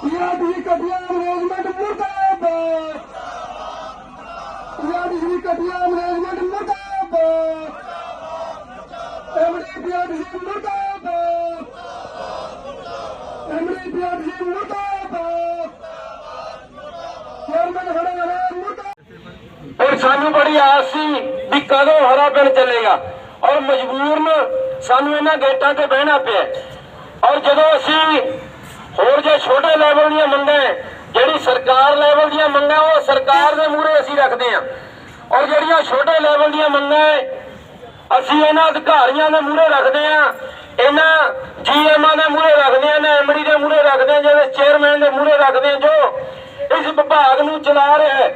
PRT ਕਟਿਆ management ਮੁਰਦਾਬਾਦ। PRT ਕਟਿਆ ਮੈਨੇਜਮੈਂਟ ਮੁਰਦਾਬਾਦ। ਐਮਡੀ ਪੀਆਰਟੀ ਮੁਰਦਾਬਾਦ। ਐਮਡੀ ਪੀਆਰਟੀ ਮੁਰਦਾਬਾਦ। ਚੇਅਰਮੈਨ ਖੜਾ ਮੁਰਦਾਬਾਦ। ਔਰ ਸਾਨੂੰ ਬੜੀ ਆਸ ਸੀ ਵੀ ਕਦੋਂ ਹਰਾ ਪਿੰਡ ਚੱਲੇਗਾ। ਔਰ ਮਜਬੂਰਨ ਸਾਨੂੰ ਇਹਨਾਂ ਗੇਟਾਂ ਤੇ ਬਹਿਣਾ ਪਿਆ। ਔਰ ਜਦੋਂ ਅਸੀਂ ਹੋਰ ਜੇ ਛੋਟੇ ਲੈਵਲ ਦੀਆਂ ਮੰਗਾਂ ਜਿਹੜੀ ਸਰਕਾਰ ਲੈਵਲ ਦੀਆਂ ਮੰਗਾਂ, ਉਹ ਸਰਕਾਰ ਦੇ ਮੂਹਰੇ ਅਸੀਂ ਰੱਖਦੇ ਹਾਂ। ਔਰ ਜਿਹੜੀਆਂ ਛੋਟੇ ਲੈਵਲ ਦੀਆਂ ਮੰਗਾਂ ਅਸੀਂ ਇਹਨਾਂ ਅਧਿਕਾਰੀਆਂ ਦੇ ਮੂਹਰੇ ਰੱਖਦੇ ਹਾਂ। ਇਹਨਾਂ ਜੀਐਮਆਂ ਦੇ ਮੂਹਰੇ ਰੱਖਦੇ ਹਾਂ ਨਾ ਐਮਡੀ ਦੇ ਮੂਹਰੇ ਰੱਖਦੇ ਹਾਂ, ਜਿਹੜੇ ਚੇਅਰਮੈਨ ਦੇ ਮੂਹਰੇ ਰੱਖਦੇ ਹਾਂ, ਜੋ ਇਸ ਵਿਭਾਗ ਨੂੰ ਚਲਾ ਰਿਹਾ ਹੈ।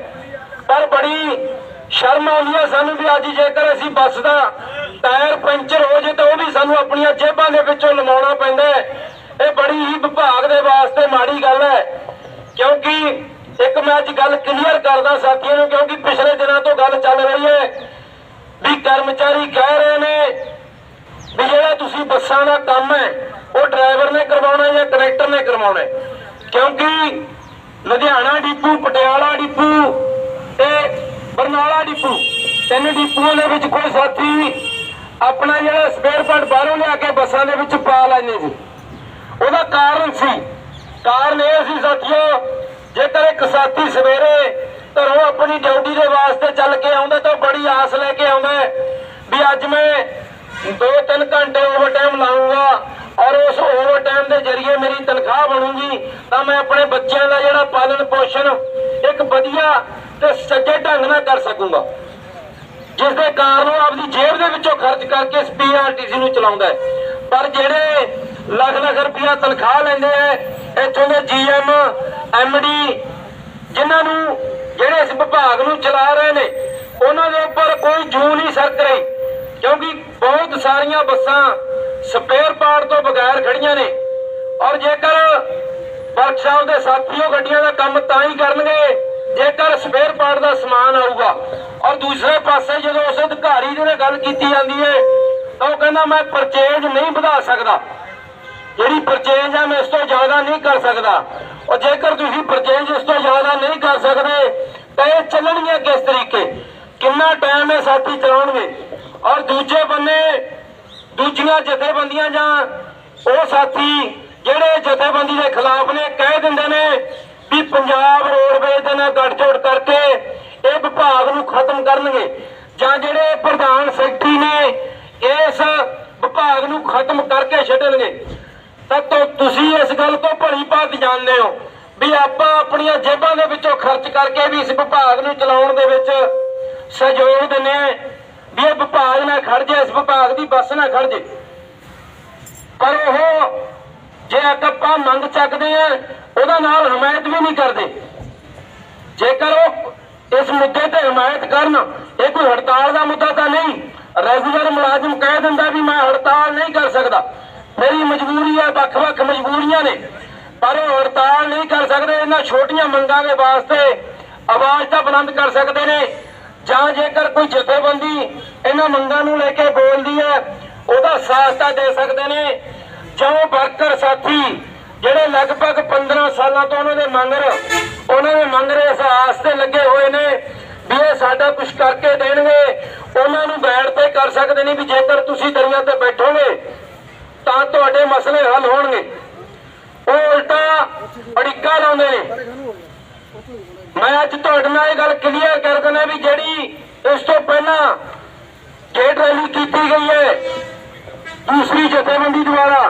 ਪਰ ਬੜੀ ਸ਼ਰਮ ਆਉਂਦੀ ਹੈ ਸਾਨੂੰ ਵੀ ਅੱਜ ਜੇਕਰ ਅਸੀਂ ਬੱਸ ਦਾ ਟਾਇਰ ਪੈਂਚਰ ਹੋ ਜੇ ਤਾਂ ਉਹ ਵੀ ਸਾਨੂੰ ਆਪਣੀਆਂ ਜੇਬਾਂ ਦੇ ਵਿੱਚੋਂ ਲਵਾਉਣਾ ਪੈਂਦਾ ਹੈ। ਇਹ ਹੀ ਵਿਭਾਗ ਦੇ ਵਾਸਤੇ ਮਾੜੀ ਗੱਲ ਹੈ। ਕਿਉਂਕਿ ਇੱਕ ਮੈਂ ਅੱਜ ਗੱਲ ਕਲੀਅਰ ਕਰਦਾ ਸਾਥੀਆਂ ਨੂੰ, ਕਿਉਂਕਿ ਪਿਛਲੇ ਦਿਨਾਂ ਤੋਂ ਗੱਲ ਚੱਲ ਰਹੀ ਹੈ ਵੀ ਕਰਮਚਾਰੀ ਕਹਿ ਰਹੇ ਨੇ ਵੀ ਜਿਹੜਾ ਤੁਸੀਂ ਬੱਸਾਂ ਦਾ ਕੰਮ ਹੈ, ਉਹ ਡਰਾਈਵਰ ਨੇ ਕਰਵਾਉਣਾ ਜਾਂ ਕਨੈਕਟਰ ਨੇ ਕਰਵਾਉਣਾ ਕਿਉਂਕਿ ਲੁਧਿਆਣਾ ਡਿਪੂ, ਪਟਿਆਲਾ ਡਿਪੂ ਤੇ ਬਰਨਾਲਾ ਡਿਪੂ, ਤਿੰਨ ਡਿਪੂਆਂ ਦੇ ਵਿੱਚ ਕੋਈ ਸਾਥੀ ਆਪਣਾ ਜਿਹੜਾ ਸਪੇਅਰ ਪਾਰਟ ਬਾਹਰੋਂ ਲਿਆ ਕੇ ਬੱਸਾਂ ਦੇ ਵਿੱਚ ਪਾ ਲੈਂਦੇ ਸੀ ਉਹਦਾ ਕਾਰਨ ਸੀ। ਕਾਰਨ ਇਹ ਸੀ ਸਾਥੀਓ, ਜੇਕਰ ਇੱਕ ਸਾਥੀ ਸਵੇਰੇ ਘਰੋਂ ਆਪਣੀ ਡਿਊਟੀ ਦੇ ਵਾਸਤੇ ਚੱਲ ਕੇ ਆਉਂਦਾ ਤਾਂ ਬੜੀ ਆਸ ਲੈ ਕੇ ਆਉਂਦਾ ਵੀ ਅੱਜ ਮੈਂ 2-3 ਘੰਟੇ ਓਵਰਟਾਈਮ ਲਾਉਂਗਾ ਔਰ ਉਸ ਓਵਰਟਾਈਮ ਦੇ ਜ਼ਰੀਏ ਮੇਰੀ ਤਨਖਾਹ ਬਣੂਗੀ, ਤਾਂ ਮੈਂ ਆਪਣੇ ਬੱਚਿਆਂ ਦਾ ਜਿਹੜਾ ਪਾਲਣ ਪੋਸ਼ਣ ਇੱਕ ਵਧੀਆ ਤੇ ਸੱਜੇ ਢੰਗ ਨਾਲ ਕਰ ਸਕੂੰਗਾ। ਜਿਸ ਦੇ ਕਾਰਨ ਉਹ ਆਪਦੀ ਜੇਬ ਦੇ ਵਿੱਚੋਂ ਖਰਚ ਕਰਕੇ ਇਸ ਪੀਆਰਟੀਸੀ ਨੂੰ ਚਲਾਉਂਦਾ ਪਰ ਜਿਹੜੇ ਲੱਖ ਲੱਖ ਰੁਪਇਆ ਤਨਖਾਹ ਲੈਂਦੇ ਐ ਇੱਥੋਂ ਦੇ ਜੀਐਮ ਐਮਡੀ ਜਿਨ੍ਹਾਂ ਨੂੰ, ਜਿਹੜੇ ਇਸ ਵਿਭਾਗ ਨੂੰ ਚਲਾ ਰਹੇ ਨੇ, ਉਹਨਾਂ ਦੇ ਉੱਪਰ ਕੋਈ ਜੂ ਨਹੀਂ ਸਰਕ ਰਹੀ। ਕਿਉਂਕਿ ਬਹੁਤ ਸਾਰੀਆਂ ਬੱਸਾਂ ਸਪੇਅਰ ਪਾਰਟ ਤੋਂ ਬਗੈਰ ਖੜੀਆਂ ਨੇ। ਔਰ ਜੇਕਰ ਵਰਕਸ਼ਾਪ ਦੇ ਸਾਥੀ ਗੱਡੀਆਂ ਦਾ ਕੰਮ ਤਾਂ ਹੀ ਕਰਨਗੇ, ਜੇਕਰ ਸਪੇਅਰ ਪਾਰਟ ਦਾ ਸਮਾਨ ਆਊਗਾ। ਔਰ ਦੂਸਰੇ ਪਾਸੇ ਜਦੋਂ ਉਸ ਅਧਿਕਾਰੀ ਦੇ ਨਾਲ ਗੱਲ ਕੀਤੀ ਜਾਂਦੀ ਹੈ, ਤਾਂ ਉਹ ਕਹਿੰਦਾ, ਮੈਂ ਪਰਚੇਜ ਨਹੀਂ ਵਧਾ ਸਕਦਾ। ਜਿਹੜੀ ਪਰਚੇਜ ਆ, ਮੈਂ ਇਸ ਤੋਂ ਜ਼ਿਆਦਾ ਨਹੀਂ ਕਰ ਸਕਦਾ। ਔਰ ਜੇਕਰ ਤੁਸੀਂ ਪਰਚੇਜ ਇਸ ਤੋਂ ਜ਼ਿਆਦਾ ਨਹੀਂ ਕਰ ਸਕਦੇ, ਤਾਂ ਇਹ ਚੱਲਣਗੀਆਂ ਕਿਸ ਤਰੀਕੇ। ਕਿੰਨਾ ਟਾਈਮ ਇਹ ਸਾਥੀ ਚਲਾਉਣਗੇ? ਔਰ ਦੂਜੇ ਬੰਨੇ, ਦੂਜੀਆਂ ਜਥੇਬੰਦੀਆਂ ਜਾਂ ਉਹ ਸਾਥੀ ਜਿਹੜੇ ਜਥੇਬੰਦੀ ਦੇ ਖਿਲਾਫ ਨੇ, ਕਹਿ ਦਿੰਦੇ ਨੇ ਵੀ ਪੰਜਾਬ ਰੋਡਵੇਜ਼ ਦੇ ਨਾਲ ਗੱਠਜੋੜ ਕਰਕੇ ਇਹ ਵਿਭਾਗ ਨੂੰ ਖਤਮ ਕਰਨਗੇ। ਜਾਂ ਜਿਹੜੇ ਪ੍ਰਧਾਨ ਸੈਕਟਰੀ ਨੇ, ਇਸ ਵਿਭਾਗ ਨੂੰ ਖਤਮ ਕਰਕੇ ਛੱਡਣਗੇ। ਤਾਂ ਤੁਸੀਂ ਇਸ ਗੱਲ ਤੋਂ ਭਲੀ ਭਾਂਤ ਜਾਣਦੇ ਹੋ ਵੀ ਆਪਾਂ ਆਪਣੀਆਂ ਜੇਬਾਂ ਦੇ ਵਿੱਚੋਂ ਖਰਚ ਕਰਕੇ ਵੀ ਇਸ ਵਿਭਾਗ ਨੂੰ ਚਲਾਉਣ ਦੇ ਵਿੱਚ ਸਹਿਯੋਗ ਦਿੰਦੇ ਵੀ ਇਹ ਵਿਭਾਗ ਨਾ ਖੜ ਜੇ, ਇਸ ਵਿਭਾਗ ਦੀ ਬੱਸ ਨਾ ਖੜ ਜੇ। ਪਰ ਉਹ ਜੇ ਆਪਾਂ ਮੰਗ ਚੱਕਦੇ ਆ ਉਹਦਾ ਨਾਲ ਹਮਾਇਤ ਵੀ ਨਹੀਂ ਕਰਦੇ। ਜੇਕਰ ਉਹ ਇਸ ਮੁੱਦੇ ਤੇ ਹਮਾਇਤ ਕਰਨ, ਇਹ ਕੋਈ ਹੜਤਾਲ ਦਾ ਮੁੱਦਾ ਤਾਂ ਨਹੀਂ। ਰੈਗੂਲਰ ਮੁਲਾਜ਼ਮ ਕਹਿ ਦਿੰਦਾ ਵੀ ਮੈਂ ਹੜਤਾਲ ਨਹੀਂ ਕਰ ਸਕਦਾ। ਮੇਰੀ ਮਜਬੂਰੀ ਹੈ, ਵੱਖ-ਵੱਖ ਮਜਬੂਰੀਆਂ ਨੇ। ਪਰ ਉਹ ਹੜਤਾਲ ਨਹੀਂ ਕਰ ਸਕਦੇ, ਇਹਨਾਂ ਛੋਟੀਆਂ ਮੰਗਾਂ ਦੇ ਵਾਸਤੇ ਆਵਾਜ਼ ਤਾਂ ਬੁਲੰਦ ਕਰ ਸਕਦੇ ਨੇ। ਜਾਂ ਜੇਕਰ ਕੋਈ ਜਥੇਬੰਦੀ ਇਹਨਾਂ ਮੰਗਾਂ ਨੂੰ ਲੈ ਕੇ ਬੋਲਦੀ ਹੈ, ਉਹਦਾ ਸਾਥ ਤਾਂ ਦੇ ਸਕਦੇ ਨੇ। ਜੋ ਵਰਕਰ ਸਾਥੀ, ਜਿਹੜੇ ਲਗਭਗ 15 ਸਾਲਾਂ ਤੋਂ ਉਹਨਾਂ ਦੇ ਮੰਗਰ, ਉਹਨਾਂ ਦੇ ਮੰਗਰ ਇਸ ਆਸ ਤੇ ਲੱਗੇ ਹੋਏ ਨੇ ਵੀ ਇਹ ਸਾਡਾ ਕੁਝ ਕਰਕੇ ਦੇਣਗੇ। ਉਹਨਾਂ ਨੂੰ ਬੈਠ ਤੇ ਕਰ ਸਕਦੇ ਨਹੀਂ ਵੀ ਜੇਕਰ ਤੁਸੀਂ ਦਰਿਆ ਤੇ ਬੈਠੋਗੇ ਤਾਂ ਤੁਹਾਡੇ ਮਸਲੇ ਹੱਲ ਹੋਣਗੇ। ਉਹ ਉਲਟਾ ਅੜਿੱਕਾ ਲਾਉਂਦੇ ਨੇ। ਮੈਂ ਅੱਜ ਤੁਹਾਡੇ ਨਾਲ ਇਹ ਗੱਲ ਕਲੀਅਰ ਕਰ ਦਿੰਦਾ ਵੀ ਜਿਹੜੀ ਇਸ ਤੋਂ ਪਹਿਲਾਂ ਗੇਟ ਰੈਲੀ ਕੀਤੀ ਗਈ ਹੈ, ਦੂਸਰੀ ਜਥੇਬੰਦੀ ਦੁਆਰਾ,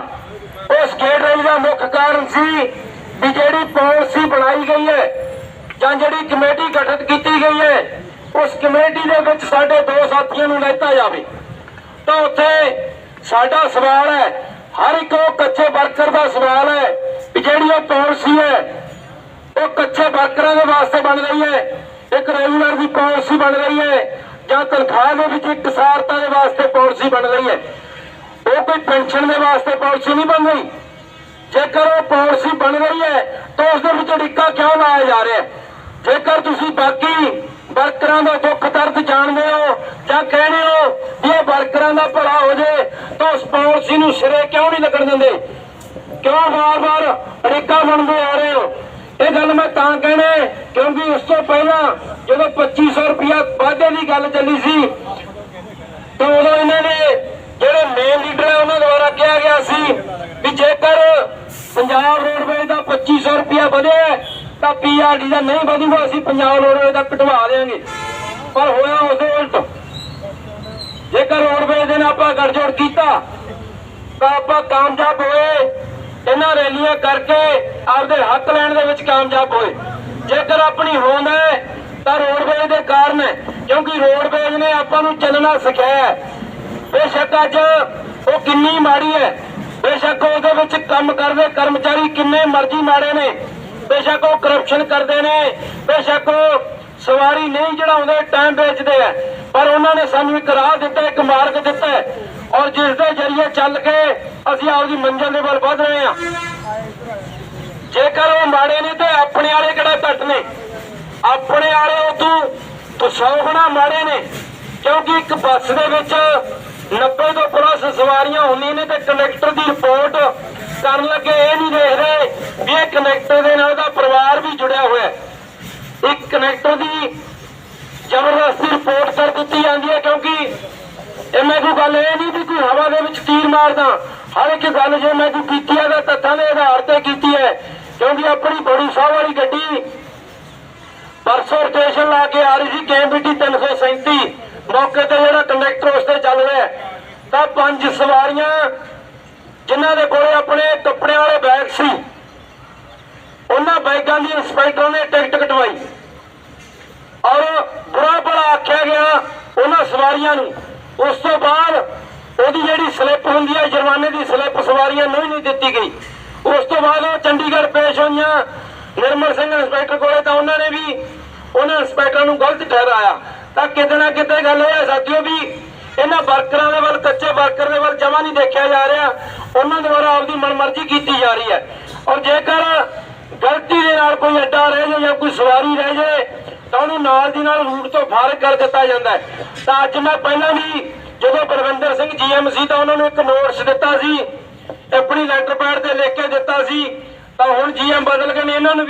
ਉਸ ਗੇਟ ਰੈਲੀ ਦਾ ਮੁੱਖ ਕਾਰਨ ਸੀ ਵੀ ਜਿਹੜੀ ਪਾਲਿਸੀ ਬਣਾਈ ਗਈ ਹੈ ਜਾਂ ਜਿਹੜੀ ਕਮੇਟੀ ਗਠਿਤ ਕੀਤੀ ਗਈ ਹੈ, ਉਸ ਕਮੇਟੀ ਦੇ ਵਿੱਚ ਸਾਡੇ ਦੋ ਸਾਥੀਆਂ ਨੂੰ ਲੈਤਾ ਜਾਵੇ। ਤਾਂ ਉੱਥੇ ਸਾਡਾ ਸਵਾਲ ਹੈ ਹਰ ਇੱਕ ਉਹ ਕੱਚੇ ਵਰਕਰ ਦਾ ਸਵਾਲ ਹੈ ਵੀ ਜਿਹੜੀ ਉਹ ਪਾਲਿਸੀ ਹੈ, ਉਹ ਕੱਚੇ ਵਰਕਰਾਂ ਦੇ ਵਾਸਤੇ ਬਣ ਰਹੀ ਹੈ, ਇੱਕ ਰੈਗੂਲਰ ਦੀ ਪਾਲਿਸੀ ਬਣ ਰਹੀ ਹੈ, ਜਾਂ ਤਨਖਾਹ ਦੇ ਵਿੱਚ ਇੱਕ ਸਾਰਤਾ ਦੇ ਵਾਸਤੇ ਪਾਲਿਸੀ ਬਣ ਰਹੀ ਹੈ। ਉਹ ਕੋਈ ਪੈਨਸ਼ਨ ਦੇ ਵਾਸਤੇ ਪਾਲਿਸੀ ਨਹੀਂ ਬਣ ਰਹੀ। ਜੇਕਰ ਉਹ ਪਾਲਿਸੀ ਬਣ ਰਹੀ ਹੈ, ਤਾਂ ਉਸ ਦੇ ਵਿੱਚ ਅੜਿੱਕਾ ਕਿਉਂ ਲਾਇਆ ਜਾ ਰਿਹਾ ਜੇਕਰ ਤੁਸੀਂ ਬਾਕੀ ਵਰਕਰਾਂ ਦਾ ਦੁੱਖ ਦਰਦ ਜਾਣਦੇ ਹੋ ਜਾਂ ਕਹਿੰਦੇ ਹੋ ਵੀ ਇਹ ਵਰਕਰਾਂ ਦਾ ਭਲਾ ਹੋ ਜੇ ਤਾਂ ਉਸ ਪਾਲਿਸੀ ਨੂੰ ਸਿਰੇ ਕਿਉਂ ਨਹੀਂ ਲੱਗਣ ਦਿੰਦੇ? ਕਿਉਂ ਵਾਰ-ਵਾਰ ਤਰੀਕਾ ਬਣਦੇ ਆ ਰਹੇ ਹੋ? ਇਹ ਗੱਲ ਮੈਂ ਤਾਂ ਕਹਿਣਾ ਕਿਉਂਕਿ ਉਸ ਤੋਂ ਪਹਿਲਾਂ ਜਦੋਂ 2500 ਰੁਪਇਆ ਵਾਧੇ ਦੀ ਗੱਲ ਚੱਲੀ ਸੀ, ਤਾਂ ਉਦੋਂ ਇਹਨਾਂ ਨੇ ਜਿਹੜੇ ਮੇਨ ਲੀਡਰ ਹੈ ਉਹਨਾਂ ਦੁਆਰਾ ਕਿਹਾ ਗਿਆ ਸੀ ਵੀ ਜੇਕਰ ਪੰਜਾਬ ਰੋਡਵੇਜ਼ ਦਾ 2500 ਰੁਪਇਆ ਵਧਿਆ ਹੈ, ਤਾਂ ਦਾ ਨਹੀਂ ਵਧੂਗਾ, ਅਸੀਂ ਪੰਜਾਬ ਰੋਡਵੇਜ਼ ਦਾ ਕਟਵਾ ਦੇਵਾਂਗੇ। ਪਰ ਹੋਇਆ ਉਸੇ ਉਲਟ। ਜੇਕਰ ਰੋਡਵੇਜ਼ ਦੇ ਨਾਲ ਆਪਾਂ ਗੱਠਜੋੜ ਕੀਤਾ, ਤਾਂ ਆਪਾਂ ਕਾਮਯਾਬ ਹੋਏ। ਇਹਨਾਂ ਰੈਲੀਆਂ ਕਰਕੇ ਆਪਦੇ ਹੱਕ ਲੈਣ ਦੇ ਵਿੱਚ ਕਾਮਯਾਬ ਹੋਏ। ਜੇਕਰ ਆਪਣੀ ਹੋਂਦ ਹੈ, ਤਾਂ ਰੋਡਵੇਜ਼ ਦੇ ਕਾਰਨ ਹੈ, ਕਿਉਂਕਿ ਰੋਡਵੇਜ਼ ਨੇ ਆਪਾਂ ਨੂੰ ਚੱਲਣਾ ਸਿਖਾਇਆ ਬੇਸ਼ੱਕ ਅੱਜ ਉਹ ਕਿੰਨੀ ਮਾੜੀ ਹੈ। ਬੇਸ਼ੱਕ ਉਹਦੇ ਵਿੱਚ ਕੰਮ ਕਰਦੇ ਕਰਮਚਾਰੀ ਕਿੰਨੇ ਮਰਜ਼ੀ ਮਾੜੇ ਨੇ। ਬੇਸ਼ੱਕ ਉਹ ਕਰਪਸ਼ਨ ਕਰਦੇ ਨੇ, ਬੇਸ਼ੱਕ ਉਹ ਸਵਾਰੀ ਨਹੀਂ ਚੜਾਉਂਦੇ ਟਾਈਮ ਵੇਚਦੇ ਆ। ਪਰ ਉਹਨਾਂ ਨੇ ਸਾਨੂੰ ਇੱਕ ਰਾਹ ਦਿੱਤਾ, ਇੱਕ ਮਾਰਗ ਦਿੱਤਾ ਔਰ ਜਿਸ ਦੇ ਜ਼ਰੀਏ ਚੱਲ ਕੇ ਅਸੀਂ ਆਪਦੀ ਮੰਜ਼ਿਲ ਦੇ ਵੱਲ ਵਧ ਰਹੇ ਹਾਂ। ਜੇਕਰ ਉਹ ਮਾੜੇ ਨੇ ਤੇ ਆਪਣੇ ਵਾਲੇ ਕਿਹੜਾ ਘੱਟ ਨੇ? ਆਪਣੇ ਵਾਲੇ ਉਦੋਂ ਤੋਂ ਸੌ ਮਾੜੇ ਨੇ। ਕਿਉਂਕਿ ਇੱਕ ਬੱਸ ਦੇ ਵਿੱਚ 90 ਤੋਂ ਪਲੱਸ ਸਵਾਰੀਆਂ ਹੁੰਦੀਆਂ ਨੇ ਤੇ ਕੰਡਕਟਰ ਦੀ ਰਿਪੋਰਟ ਕਰਨ ਲੱਗੇ, ਇਹ ਨਹੀਂ ਦੇਖਦੇ ਵੀ ਇਹ ਕੰਡਕਟਰ ਦੇ ਨਾਲ ਦਾ ਪਰਿਵਾਰ ਵੀ ਜੁੜਿਆ ਹੋਇਆ ਹੈ। ਇੱਕ ਕੰਡਕਟਰ ਦੀ ਜ਼ਬਰਦਸਤੀ ਰਿਪੋਰਟ ਕਰ ਦਿੱਤੀ ਜਾਂਦੀ ਹੈ ਕਿਉਂਕਿ ਇਹ ਮੈਂ ਕੋਈ ਗੱਲ ਇਹ ਨਹੀਂ ਵੀ ਕੋਈ ਹਵਾ ਦੇ ਵਿੱਚ ਤੀਰ ਮਾਰਦਾ। ਹਰ ਇੱਕ ਗੱਲ ਜੇ ਮੈਂ ਕੋਈ ਕੀਤੀ ਹੈ, ਤਾਂ ਤੱਥਾਂ ਦੇ ਆਧਾਰ ਤੇ ਕੀਤੀ ਹੈ। ਕਿਉਂਕਿ ਆਪਣੀ ਬੜੀ ਸਾਹ ਵਾਲੀ ਗੱਡੀ ਪਰਸੋਂ ਸਟੇਸ਼ਨ ਲਾ ਕੇ ਆ ਰਹੀ ਸੀ ਕੇਐਮਪੀਟੀ 337 ਮੌਕੇ ਤੇ ਜਿਹੜਾ ਕੰਡਕਟਰ ਉਸ ਤੇ ਚੱਲ ਰਿਹਾ ਹੈ, ਤਾਂ ਪੰਜ ਸਵਾਰੀਆਂ ਜਿਨ੍ਹਾਂ ਦੇ ਕੋਲੇ ਆਪਣੇ ਕੱਪੜਿਆਂ ਵਾਲੇ ਬੈਗ ਸੀ ਉਹਨਾਂ ਬੈਗਾਂ ਦੀ ਇੰਸਪੈਕਟਰ ਨੇ ਟਿਕਟ ਕਟਵਾਈ ਔਰ ਬੁਰਾ ਬੜਾ ਆਖਿਆ ਗਿਆ ਉਹਨਾਂ ਸਵਾਰੀਆਂ ਨੂੰ। ਉਸ ਤੋਂ ਬਾਅਦ ਉਹਦੀ ਜਿਹੜੀ ਸਲਿੱਪ ਹੁੰਦੀ ਹੈ ਜੁਰਮਾਨੇ ਦੀ ਸਲਿੱਪ ਸਵਾਰੀਆਂ ਨੂੰ ਹੀ ਨਹੀਂ ਦਿੱਤੀ ਗਈ। ਉਸ ਤੋਂ ਬਾਅਦ ਉਹ ਚੰਡੀਗੜ੍ਹ ਪੇਸ਼ ਹੋਈਆਂ। ਨਿਰਮਲ ਸਿੰਘ ਇੰਸਪੈਕਟਰ ਕੋਲੇ ਤਾਂ ਉਹਨਾਂ ਨੇ ਵੀ ਉਹਨਾਂ ਇੰਸਪੈਕਟਰ ਨੂੰ ਗਲਤ ਠਹਿਰਾਇਆ। ਤਾਂ ਕਿਤੇ ਨਾ ਕਿਤੇ ਗੱਲ ਇਹ ਹੈ ਸਾਥੀਓ ਵੀ ਇਹਨਾਂ ਵਰਕਰਾਂ ਦੇ ਵੱਲ, ਕੱਚੇ ਵਰਕਰ ਦੇ ਵੱਲ ਜਮਾ ਨਹੀਂ ਦੇਖਿਆ ਜਾ ਰਿਹਾ। ਉਹਨਾਂ ਦੁਆਰਾ ਆਪਦੀ ਮਨਮਰਜ਼ੀ ਕੀਤੀ ਜਾ ਰਹੀ ਹੈ। ਔਰ ਜੇਕਰ ਗਲਤੀ ਦੇ ਨਾਲ ਕੋਈ ਅੱਡਾ ਰਹਿ ਜਾਏ ਜਾਂ ਕੋਈ ਸਵਾਰੀ ਰਹਿ ਜਾਏ, ਤਾਂ ਉਹਨੂੰ ਨਾਲ ਦੀ ਨਾਲ ਰੂਟ ਤੋਂ ਫਾਰਗ ਕਰ ਦਿੱਤਾ ਜਾਂਦਾ ਤਾਂ ਅੱਜ ਮੈਂ ਪਹਿਲਾਂ ਵੀ ਜਦੋਂ ਬਲਵਿੰਦਰ ਸਿੰਘ ਜੀਐਮ ਸੀ ਤਾਂ ਉਹਨਾਂ ਨੂੰ ਇੱਕ ਨੋਟਿਸ ਦਿੱਤਾ ਸੀ, ਆਪਣੀ ਲੈਟਰ ਪੈਡ ਤੇ ਲਿਖ ਕੇ ਦਿੱਤਾ ਸੀ, ਤਾਂ ਹੁਣ ਜੀਐਮ ਬਦਲ ਗਏ ਨੇ ਇਹਨਾਂ ਨੂੰ ਵੀ